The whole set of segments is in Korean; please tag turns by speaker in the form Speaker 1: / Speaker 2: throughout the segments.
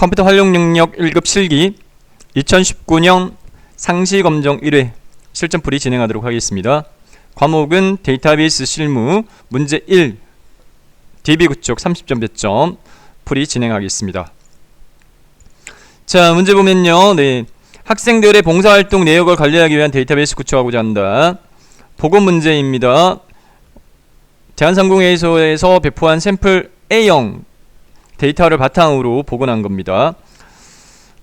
Speaker 1: 컴퓨터 활용 능력 1급 실기 2019년 상시 검정 1회 실전풀이 진행하도록 하겠습니다. 과목은 데이터베이스 실무 문제 1 DB 구축 30점 배점 풀이 진행하겠습니다. 자, 문제 보면요. 네. 학생들의 봉사활동 내역을 관리하기 위한 데이터베이스 구축하고자 한다. 보고 문제입니다. 대한상공회의소에서 배포한 샘플 A형 데이터를 바탕으로 복원한 겁니다.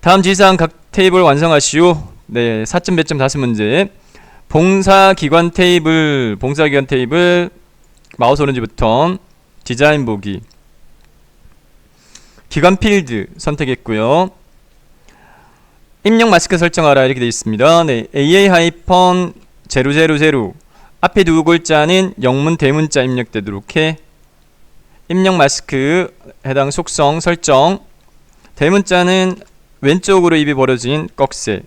Speaker 1: 다음 지사항 각 테이블 완성하시오. 네, 4점 배점 다섯 문제. 봉사기관 테이블, 봉사기관 테이블 마우스 오른지 버튼 디자인 보기. 기관 필드 선택했고요. 입력 마스크 설정하라 이렇게 되어 있습니다. 네, AA-000 앞에 두 글자는 영문 대문자 입력되도록 해. 입력 마스크 해당 속성 설정. 대문자는 왼쪽으로 입이 벌어진 꺽쇠.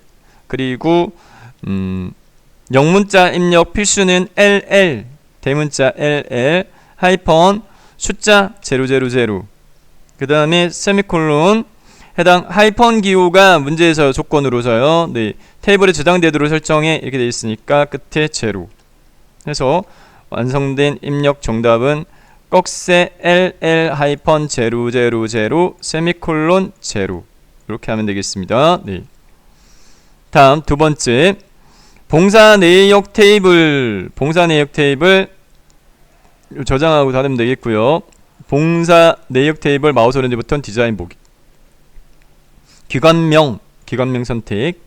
Speaker 1: 그리고 음, 영문자 입력 필수는 LL 대문자 LL 하이펀 숫자 000. 그 다음에 세미콜론 해당 하이펀 기호가 문제에서 조건으로서요. 네, 테이블에 저장되도록 설정해 이렇게 되어 있으니까 끝에 제로. 해서 완성된 입력 정답은 꺽쇠 LL 하이펀 제로 제로 제로 세미콜론 제로 이렇게 하면 되겠습니다. 네. 다음 두 번째 봉사 내역 테이블 봉사 내역 테이블 저장하고 닫으면 되겠고요. 봉사 내역 테이블 마우스 오른지 버튼 디자인 보기 기관명 기관명 선택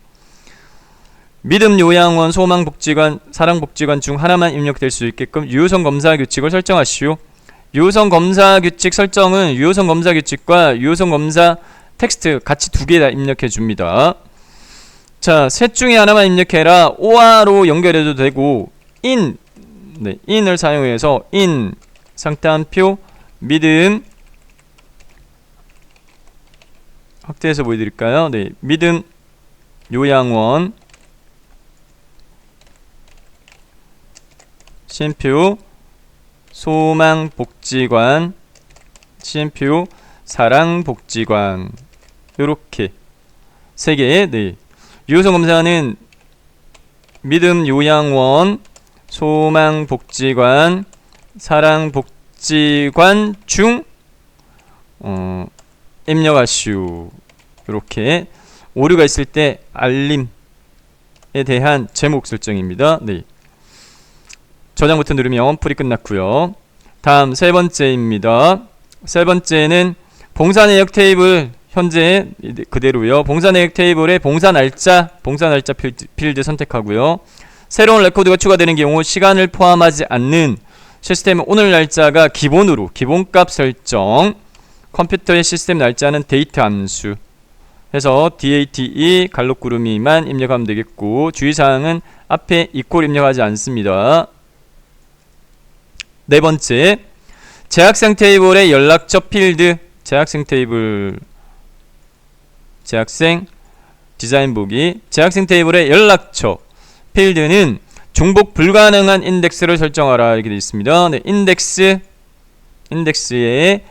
Speaker 1: 믿음 요양원 소망복지관 사랑복지관 중 하나만 입력될 수 있게끔 유효성 검사 규칙을 설정하시오. 유효성 검사 규칙 설정은 유효성 검사 규칙과 유효성 검사 텍스트 같이 두 개 다 입력해 줍니다. 자, 셋 중에 하나만 입력해라. OR로 연결해도 되고 in 네, in을 사용해서 in 상태 한표 믿음 확대해서 보여드릴까요? 네, 믿음 요양원 쉼표 소망복지관 쉼표 사랑복지관 요렇게 세 개의 네. 유효성 검사는 믿음 요양원 소망복지관 사랑복지관 중 어, 입력하시오 이렇게 오류가 있을 때 알림에 대한 제목 설정입니다. 네. 저장 버튼 누르면 풀이 끝났고요. 다음 세 번째입니다. 세 번째는 봉사 내역 테이블 현재 그대로요. 봉사 내역 테이블에 봉사 날짜, 봉사 날짜 필드, 필드 선택하고요. 새로운 레코드가 추가되는 경우 시간을 포함하지 않는 시스템 오늘 날짜가 기본으로 기본값 설정 컴퓨터의 시스템 날짜는 데이트 함수 해서 DATE 갈록구름이만 입력하면 되겠고 주의사항은 앞에 이퀄 입력하지 않습니다. 네 번째 재학생 테이블의 연락처 필드 재학생 테이블 재학생 디자인 보기 재학생 테이블의 연락처 필드는 중복 불가능한 인덱스를 설정하라 이렇게 되어 있습니다. 네, 인덱스 인덱스에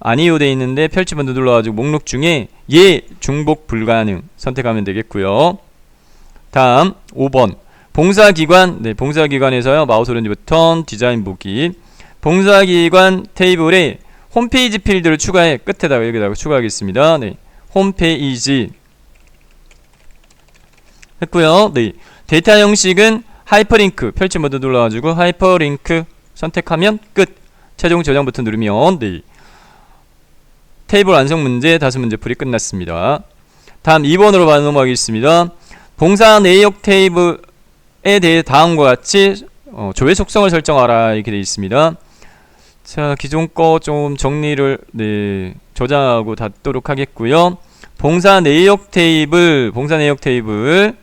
Speaker 1: 아니요 돼 있는데 펼치번 눌러가지고 목록 중에 예 중복 불가능 선택하면 되겠고요. 다음 5번 봉사기관 네 봉사기관에서요 마우스 오른지 버튼 디자인 보기 봉사기관 테이블에 홈페이지 필드를 추가해 끝에다가 여기다가 추가하겠습니다. 네 홈페이지 했고요. 네 데이터 형식은 하이퍼링크 펼치 모드 눌러 가지고 하이퍼링크 선택하면 끝 최종 저장 버튼 누르면 네 테이블 완성 문제 다섯 문제 풀이 끝났습니다. 다음 2번으로 넘어가겠습니다. 봉사 내역 테이블에 대해 다음과 같이 어, 조회 속성을 설정하라 이렇게 되어 있습니다. 자 기존 거 좀 정리를 네, 저장하고 닫도록 하겠고요. 봉사 내역 테이블 봉사 내역 테이블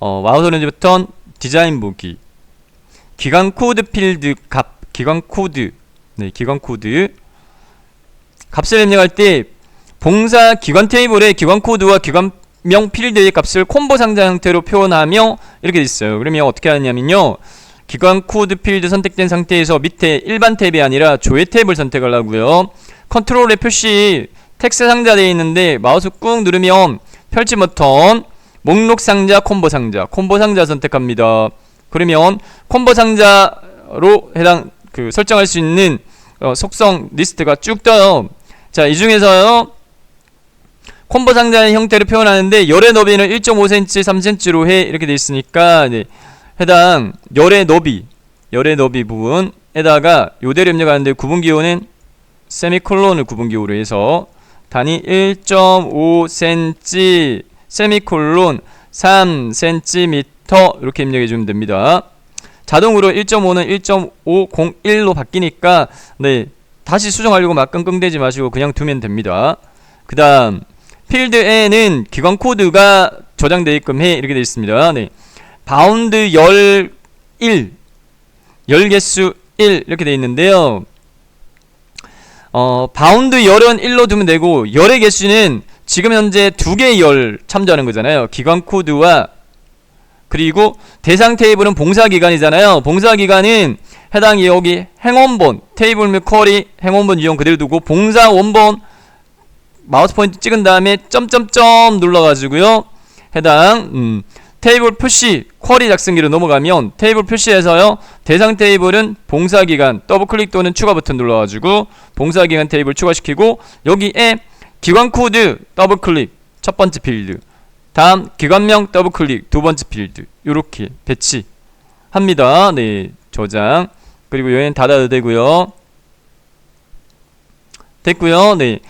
Speaker 1: 어, 마우스 오른지 버튼 디자인 보기 기관 코드 필드 값 기관 코드 네 기관 코드 값을 입력할 때 봉사 기관 테이블의 기관 코드와 기관 명 필드의 값을 콤보 상자 형태로 표현하며 이렇게 있어요. 그러면 어떻게 하냐면요. 기관 코드 필드 선택된 상태에서 밑에 일반 탭이 아니라 조회 탭을 선택을 하고요. 컨트롤의 표시 텍스트 상자 되어 있는데 마우스 꾹 누르면 펼치 버튼 목록 상자 콤보 상자 콤보 상자 선택합니다. 그러면 콤보 상자로 해당 그 설정할 수 있는 어, 속성 리스트가 쭉 떠요. 자, 이 중에서요. 콤보 상자의 형태를 표현하는데 열의 너비는 1.5cm, 3cm로 해 이렇게 돼 있으니까 네, 해당 열의 너비, 열의 너비 부분에다가 요대를 입력하는데 구분 기호는 세미콜론을 구분 기호로 해서 단위 1.5cm 세미콜론 3cm 이렇게 입력해 주면 됩니다. 자동으로 1.5는 1.501로 바뀌니까 네 다시 수정하려고 막 끙끙대지 마시고 그냥 두면 됩니다. 그 다음 필드 N은 기관 코드가 저장되어 있끔 해 이렇게 되어 있습니다. 네. 바운드 열 1, 열 개수 1 이렇게 되어 있는데요. 어, 바운드 열은 1로 두면 되고 열의 개수는 지금 현재 두 개의 열 참조하는 거잖아요. 기관 코드와 그리고 대상 테이블은 봉사 기간이잖아요. 봉사 기간은 해당 여기 행원본 테이블 및 쿼리 행원본 이용 그대로 두고 봉사 원본 마우스 포인트 찍은 다음에 점점점 눌러가지고요. 해당 음, 테이블 표시 쿼리 작성기로 넘어가면 테이블 표시에서요 대상 테이블은 봉사 기간 더블 클릭 또는 추가 버튼 눌러가지고 봉사 기간 테이블 추가시키고 여기에 기관 코드 더블 클릭 첫 번째 필드 다음 기관명 더블 클릭 두 번째 필드 이렇게 배치합니다. 네 저장 그리고 여기는 닫아도 되고요. 됐고요. 네.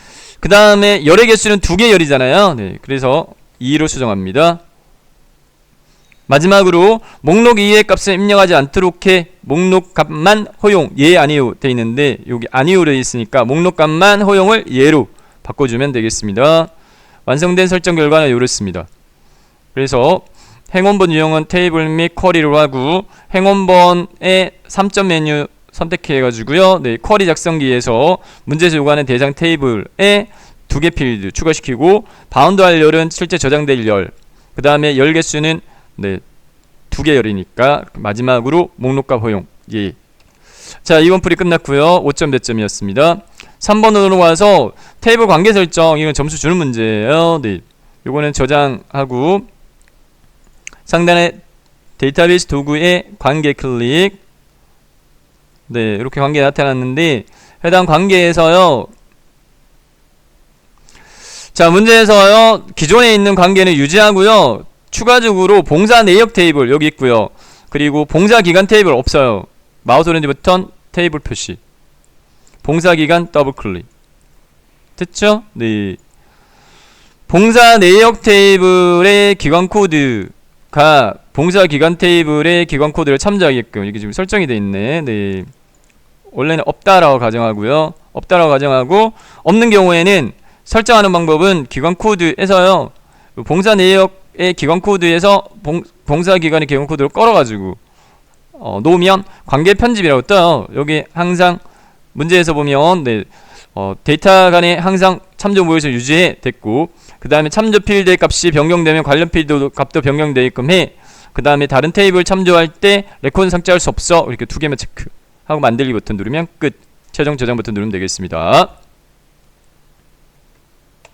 Speaker 1: 그 다음에 열의 개수는 두 개 열이잖아요. 네. 그래서 2로 수정합니다. 마지막으로 목록 2의 값을 입력하지 않도록 해 목록 값만 허용 예 아니요 돼 있는데 여기 아니요로 돼 있으니까 목록 값만 허용을 예로 바꿔주면 되겠습니다. 완성된 설정 결과는 이렇습니다. 그래서 행원번 유형은 테이블 및 쿼리로 하고 행원번의 3점 메뉴 선택해 가지고요. 네, 쿼리 작성기에서 문제에서 요구하는 대상 테이블에 두 개 필드 추가시키고 바운드 할 열은 실제 저장될 열. 그다음에 열 개수는 네, 두 개 열이니까 마지막으로 목록값 허용. 예. 자, 이번 풀이 끝났고요. 5점 대점이었습니다. 3번으로 와서 테이블 관계 설정 이건 점수 주는 문제예요. 네. 요거는 저장하고 상단에 데이터베이스 도구의 관계 클릭 네 이렇게 관계 나타났는데 해당 관계에서요. 자 문제에서요. 기존에 있는 관계는 유지하고요. 추가적으로 봉사 내역 테이블 여기 있고요. 그리고 봉사 기간 테이블 없어요. 마우스 오렌지 버튼 테이블 표시. 봉사 기간 더블 클릭. 됐죠? 네. 봉사 내역 테이블의 기관 코드가 봉사 기간 테이블의 기관 코드를 참조하게끔 이게 지금 설정이 되어 있네. 네. 원래는 없다라고 가정하고요. 없다라고 가정하고 없는 경우에는 설정하는 방법은 기관 코드에서요. 봉사 내역의 기관 코드에서 봉, 봉사 기관의 기관 코드를 걸어가지고 어, 놓으면 관계 편집이라고 떠요. 여기 항상 문제에서 보면 네, 어, 데이터 간에 항상 참조 모여서 유지해 됐고 그 다음에 참조 필드의 값이 변경되면 관련 필드 값도 변경되게끔 해. 그 다음에 다른 테이블 참조할 때 레코드 삭제할 수 없어. 이렇게 두 개만 체크 하고 만들기 버튼 누르면 끝. 최종 저장 버튼 누르면 되겠습니다.